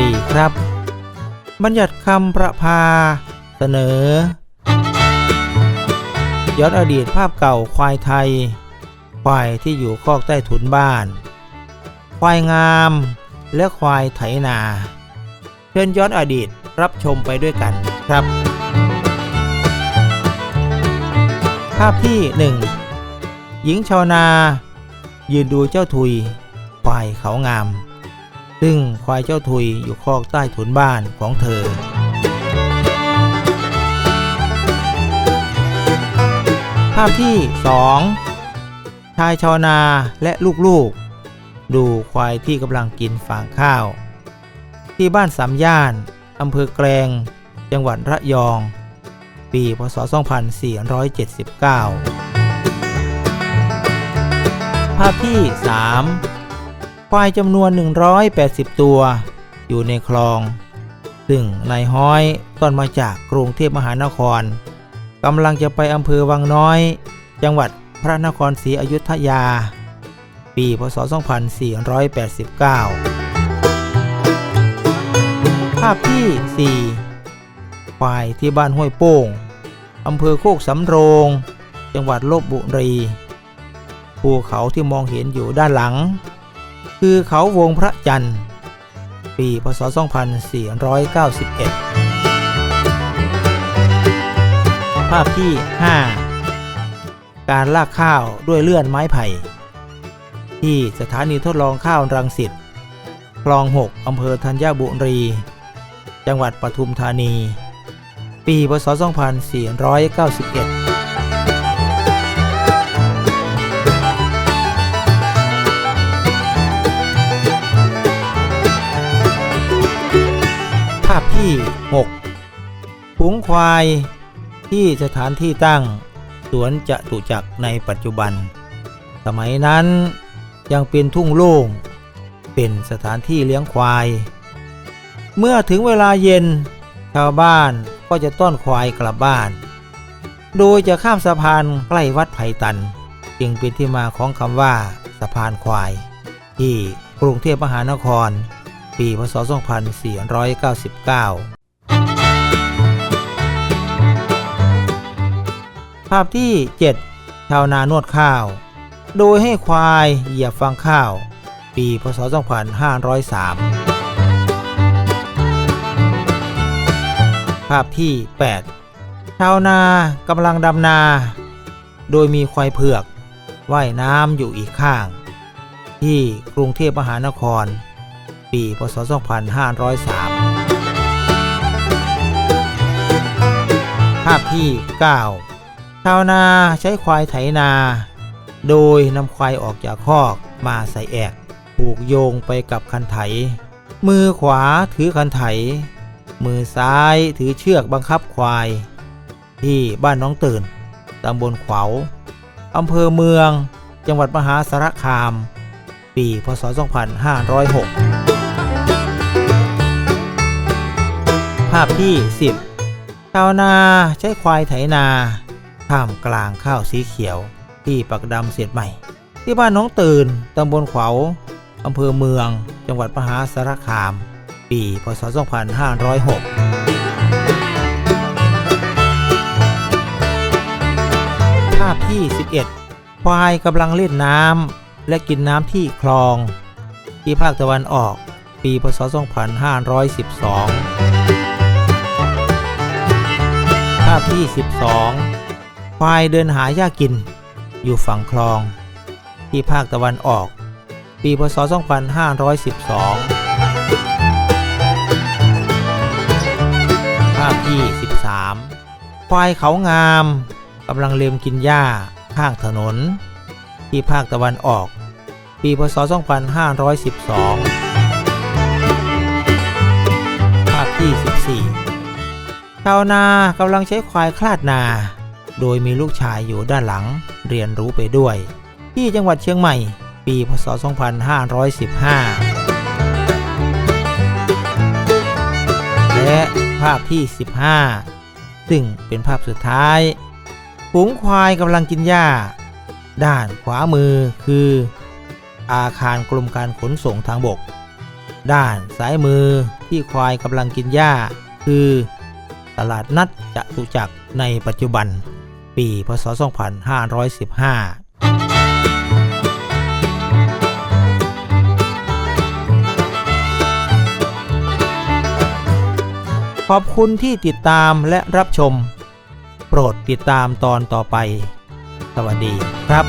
ดีครับ บัญญัติคำประพา เสนอย้อนอดีตภาพเก่าควายไทย ควายที่อยู่คอกใต้ถุนบ้าน ควายงาม และควายไถนา เชิญย้อนอดีตรับชมไปด้วยกันครับ ภาพที่หนึ่งหญิงชาวนา ยืนดูเจ้าทุย ควายเขางาม ซึ่งควายเจ้าทุยอยู่คอกใต้ถุนบ้านของเธอ ภาพที่สองชายชาวนาและลูกๆ ดูควายที่กำลังกินฟางข้าว ที่บ้านสามย่านอำเภอแกลง จังหวัดระยอง ปีพศ 2479 ภาพที่ 3 ควายจำนวน 180 ตัว อยู่ในคลอง ซึ่งนายห้อยต้นมาจากกรุงเทพมหานครกำลังจะไปอำเภอวังน้อย จังหวัดพระนครศรีอยุธยา ปีพศ 2489 ภาพที่ 4 ควายที่บ้านห้วยโป่งอำเภอโคกสำโรง จังหวัดลบบุรี ภูเขาที่มองเห็นอยู่ด้านหลัง คือเขาวงพระจันทร์ ปี พศ 2491 ภาพที่ 5 การลากข้าวด้วยเลื่อนไม้ไผ่ ที่สถานีทดลองข้าวรังสิต คลอง 6 อำเภอธัญบุรี จังหวัดปทุมธานี ปี พศ 2491 ฝูงควาย ที่สถานที่ตั้ง สวนจตุจักรในปัจจุบัน สมัยนั้นยังเป็นทุ่งโล่ง เป็นสถานที่เลี้ยงควาย เมื่อถึงเวลาเย็น ชาวบ้านก็จะต้อนควายกลับบ้าน โดยจะข้ามสะพานใกล้วัดไผ่ตัน จึงเป็นที่มาของคำว่าสะพานควาย ที่กรุงเทพมหานคร ปีพศ 2499าพที่ 7 ชาวนานวดข้าว โดยให้ควายเหยียบฟางข้าว ปีพศ 2503 ภาพที่ 8 ชาวนากำลังดำนา โดยมีควายเผือกว่ายน้ำอยู่อีกข้าง ที่กรุงเทพมหานคร ปีพศ 2503 ภาพที่ 9 ชาวนาใช้ควายไถนา โดยนำควายออกจากคอกมาใส่แอกผูกโยงไปกับคันไถ มือขวาถือคันไถ มือซ้ายถือเชือกบังคับควาย ที่บ้านน้องตื่นตำบลขวาวอำเภอเมือง จังหวัดมหาสารคาม ปีพศ 2506 ภาพที่ 10ชาวนาใช้ควายไถนา ท่ามกลางข้าวสีเขียวที่ปักดำเสียดใหม่ ที่บ้านน้องตื่นตำบลขวาวอำเภอเมือง จังหวัดมหาสารคาม ปีพศ 2506 ภาพที่ 11 ควายกำลังเล่นน้ำและกินน้ำที่คลอง ที่ภาคตะวันออก ปีพศ 2512 ภาพที่ 12 ควายเดินหาหญ้ากิน อยู่ฝั่งคลอง ที่ภาคตะวันออก ปีพศ 2512 ภาพที่ 13 ควายเขางามกำลังเลมกินหญ้าข้างถนน ที่ภาคตะวันออก ปีพศ 2512 ภาพที่ 14ชาวนากำลังใช้ควายคลาดนา โดยมีลูกชายอยู่ด้านหลังเรียนรู้ไปด้วย ที่จังหวัดเชียงใหม่ ปีพศ 2515 และภาพที่ 15 ซึ่งเป็นภาพสุดท้ายฝูงควายกำลังกินหญ้า ด้านขวามือคือ อาคารกรมการขนส่งทางบก ด้านซ้ายมือที่ควายกำลังกินหญ้า คือ ตลาดนัดจตุจักรในปัจจุบัน ปี พศ 2515ขอบคุณที่ติดตามและรับชม โปรดติดตามตอนต่อไป สวัสดีครับ